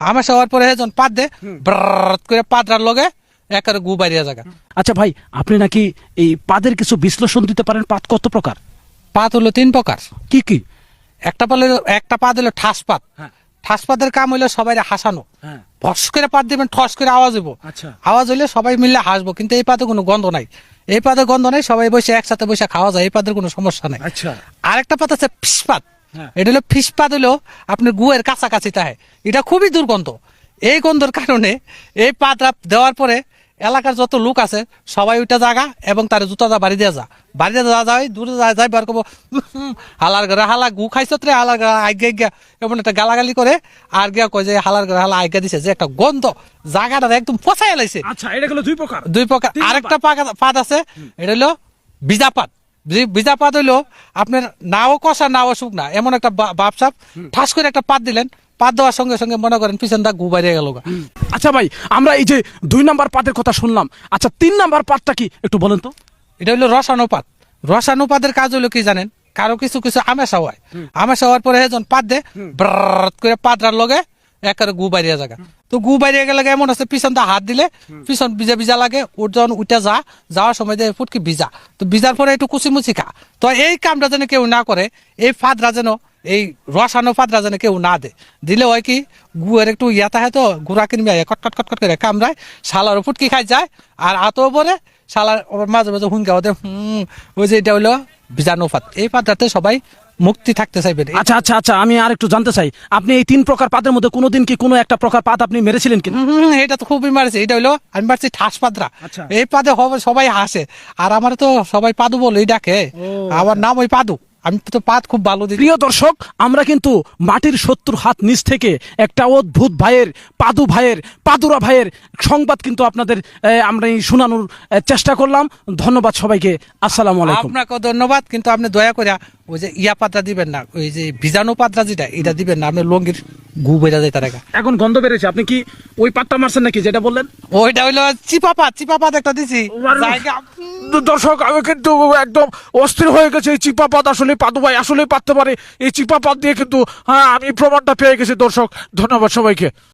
আমার সবার পরে যখন পাত দে। করে পাতরার লগে একেবারে গু বাইরিয়া জায়গা আচ্ছা ভাই আপনি নাকি এই পাদের কিছু বিশ্লেষণ দিতে পারেন? পাত কত প্রকার? পাত হলো তিন প্রকার। কি কি? একটা পালে একটা পাত হলো ঠাস পাত। হ্যাঁ। ঠাস পাতের কাম হইল সবাই হাসানো। হ্যাঁ। ফস করে পাত দিবেন ঠস করে আওয়াজ হইব। আচ্ছা। আওয়াজ হইলে সবাই মিলে হাসবো কিন্তু এই পাতে কোনো গন্ধ নাই। এই পাতে গন্ধ নাই সবাই বসে একসাথে বসে খাওয়া যায় এই পাতের কোনো সমস্যা নাই। আচ্ছা। আরেকটা পাত আছে ফিসপাত হ্যাঁ। এটা হলো ফিসপাত হলো আপনার গুয়ের কাছাকাছি তাহে। এটা খুবই দুর্গন্ধ। এই গন্ধর কারণে এই পাতটা দেওয়ার পরে এলাকার যত লোক আছে সবাই ওইটা জাগা এবং তার জুতাটা বাড়ি দিয়ে যা। বাড়ি দিয়ে যা যায় দূরে যা যায় বার করব। হালার ঘরে হালা গু খাইছ রে হালার ঘরে আজ্ঞা আজ্ঞা এমন একটা গালাগালি করে আর গিয়া কয় যে হালার ঘরে হালা আজ্ঞা দিছে যে একটা গন্ধ। জায়গাটা একদম পচাই লাইছে। আচ্ছা এটা গেল দুই প্রকার? দুই প্রকার। আরেকটা পাত। আছে এটা হলো বিজাপাত বিজাপাত হইল আপনার নাও কষা নাও শুকনা এমন একটা বাপসাপ ঠাস করে একটা পাত দিলেন পাত দেওয়ার সঙ্গে সঙ্গে মনে করেন পিছনটা গু বাইরে গেল আচ্ছা ভাই আমরা এই যে দুই নাম্বার পাতের কথা শুনলাম আচ্ছা তিন নাম্বার পাতটা কি একটু বলেন তো? এটা হলো রসানুপাত। রসানুপাতের কাজ হলো কি জানেন? কারও কিছু কিছু আমেশা হয়। আমেশা হওয়ার পরে যখন পাত দে ব্রাত করে পাতরার লগে একেবারে গু বাইরিয়া জায়গা। তো গু বাইরিয়া গেলে এমন আছে? পিছন পিছনটা হাত দিলে পিছন ভিজা ভিজা লাগে ওর যখন উঠে যা যাওয়ার সময় দিয়ে ফুটকি ভিজা। তো ভিজার পরে একটু কুচিমুচি খা তো এই কামটা যেন কেউ না করে এই ফাদরা যেন এই রসানো ফাদরা যেন কেউ না দে। দিলে হয় কি গুয়ের একটু ইয়াতা হয় তো গুড়া কিনবে কট কট কট কট করে কামড়ায় শালার ফুটকি খাই যায় আর আতো পরে শালার মাঝে মাঝে হুঙ্গা ওদের হুম ওই যে এটা হলো বীজাণু ফাত এই ফাতটাতে সবাই মুক্তি থাকতে চাইবেন আচ্ছা আচ্ছা আচ্ছা আমি আর একটু জানতে চাই। আপনি এই তিন প্রকার পাতের মধ্যে কোনোদিন কি কোনো একটা প্রকার পাত আপনি মেরেছিলেন কিনা? এটা তো খুবই মারছে। এটা হলো আমি মারছি ঠাস পাদরা। আচ্ছা। এই পাদে হবে সবাই হাসে। আর আমার তো সবাই পাদু বলেই ডাকে। আমার নাম ওই পাদু। আমি তো পাত খুব ভালো দিই প্রিয় দর্শক আমরা কিন্তু মাটির শত্রুর হাত নিচ থেকে একটা অদ্ভুত ভাইয়ের পাদু ভাইয়ের পাদুরা ভাইয়ের সংবাদ কিন্তু আপনাদের আমরা এই শোনানোর চেষ্টা করলাম। ধন্যবাদ সবাইকে। আসসালাম আলাইকুম। আপনাকে ধন্যবাদ কিন্তু আপনি দয়া করে ওই যে ইয়া পাত্রা দিবেন না ওই যে ভিজানো পাত্রা যেটা এটা দিবেন না আপনি লঙ্গির গু বেজা যায় তার। এখন গন্ধ বেড়েছে আপনি কি ওই পাতটা মারছেন নাকি যেটা বললেন? ওইটা হইল চিপা পাত চিপা পাত একটা দিছি দর্শক আমি কিন্তু একদম অস্থির হয়ে গেছে এই চিপা পাত আসলে পাদু ভাই আসলে পাততে পারে। এই চিপা পাত দিয়ে কিন্তু হ্যাঁ আমি প্রমাণটা পেয়ে গেছি দর্শক। ধন্যবাদ সবাইকে।